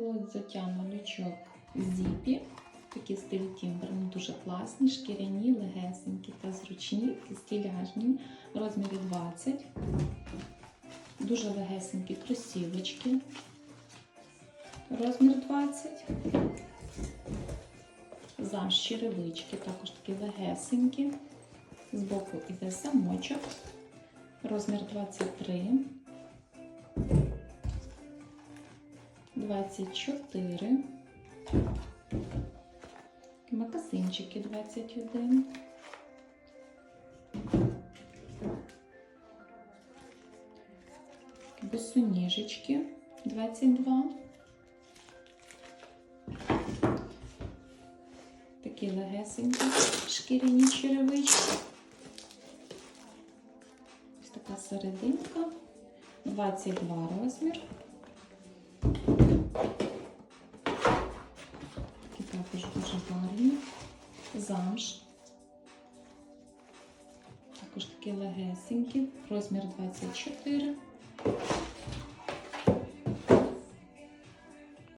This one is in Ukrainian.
Ось взуття малючок зіпі. Такі стилі тімбр, вони дуже класні, шкіряні, легесенькі та зручні, такі стиляжні, розмірі 20. Дуже легесенькі кросівочки. Розмір 20. Замш черевички, також такі легесенькі. Збоку іде замочок. Розмір 23. 24. Макасинчики 21. Босоніжечки 22. Такі легесенькі шкіряні черевички. Ось така серединка. 22 розмір. Також дуже гарні. Замш. Також такі легесенькі. Розмір 24.